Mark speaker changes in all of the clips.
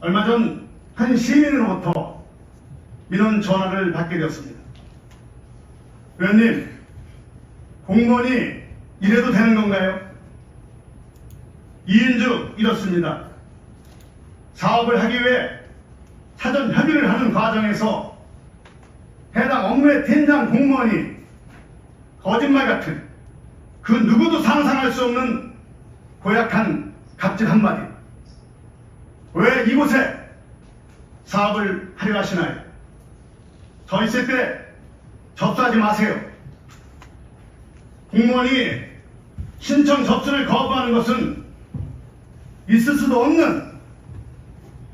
Speaker 1: 얼마 전 한 시민으로부터 이런 전화를 받게 되었습니다. 의원님, 공무원이 이래도 되는 건가요? 이인주 이렇습니다. 사업을 하기 위해 사전 협의를 하는 과정에서 해당 업무의 팀장 공무원이 거짓말 같은 그 누구도 상상할 수 없는 고약한 갑질 한마디. 왜 이곳에 사업을 하려 하시나요? 저 있을 때 접수하지 마세요. 공무원이 신청 접수를 거부하는 것은 있을 수도 없는,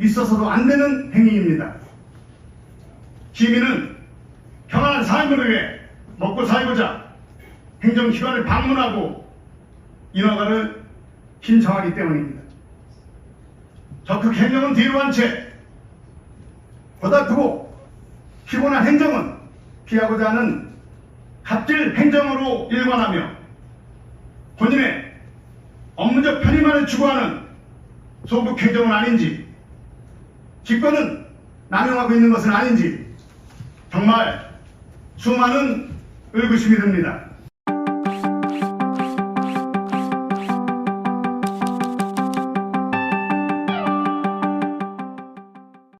Speaker 1: 있어서도 안 되는 행위입니다. 시민은 평안한 삶을 위해 먹고 살고자 행정기관을 방문하고 인허가를 신청하기 때문입니다. 적극 행정은 뒤로 한 채 보다 크고 피곤한 행정은 피하고자 하는 갑질 행정으로 일관하며 본인의 업무적 편의만을 추구하는 소극 행정은 아닌지 직권은 남용하고 있는 것은 아닌지 정말 수많은 의구심이 듭니다.